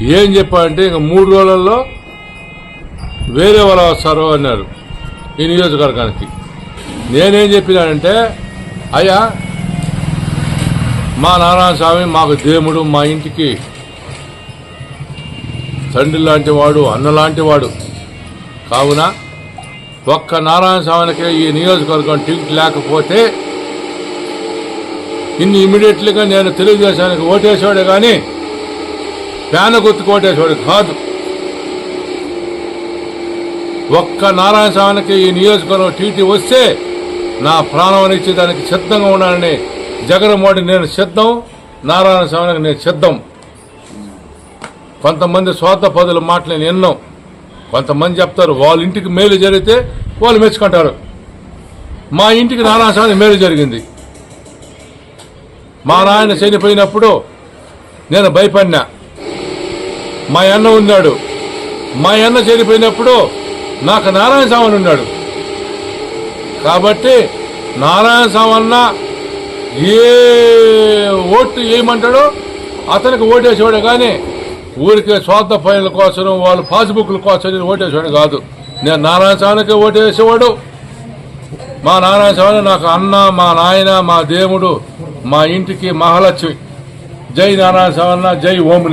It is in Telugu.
ఏం చెప్పారంటే ఇంక మూడు రోజులలో వేరే వాళ్ళు వస్తారు అన్నారు ఈ నియోజకవర్గానికి. నేనేం చెప్పినానంటే అయ్యా మా నారాయణ స్వామి మాకు దేవుడు మా ఇంటికి తండ్రి లాంటి వాడు అన్న లాంటి వాడు. కావున ఒక్క నారాయణ స్వామికి ఈ నియోజకవర్గం టికెట్ లేకపోతే ఇన్ని ఇమీడియట్లీగా నేను తెలుగుదేశానికి ఓటేసాడు కానీ ఫ్యాన్ గుర్తుకు కాదు. ఒక్క నారాయణ స్వామికి ఈ నియోజకవర్గం టీటీ వస్తే నా ప్రాణం ఇచ్చేదానికి సిద్ధంగా ఉన్నానని జగన్మోహన్ నేను సిద్ధం నారాయణ స్వామికి నేను సిద్ధం. కొంతమంది స్వార్థ పదుల మాటలు నేను ఎన్నో. కొంతమంది చెప్తారు వాళ్ళ ఇంటికి మేలు జరిగితే వాళ్ళు మెచ్చుకుంటారు. మా ఇంటికి నారాయణ స్వామి మేలు జరిగింది. మా నాయన చనిపోయినప్పుడు నేను భయపడినా. మా అన్న ఉన్నాడు. మా అన్న చనిపోయినప్పుడు నాకు నారాయణ స్వామి ఉన్నాడు. కాబట్టి నారాయణ స్వామి అన్న ఏ ఓటు ఏమంటాడో అతనికి ఓటేసేవాడు కానీ ఊరికే స్వార్థ పనుల కోసం వాళ్ళు పాస్బుక్ల కోసం నేను ఓటేసేవాడు కాదు. నేను నారాయణ స్వామికి ఓటేసేవాడు మా నారాయణ స్వామి నాకు అన్న మా నాయన మా దేవుడు మా ఇంటికి మహాలక్ష్మి. జై నారాయణ స్వామి జై ఓం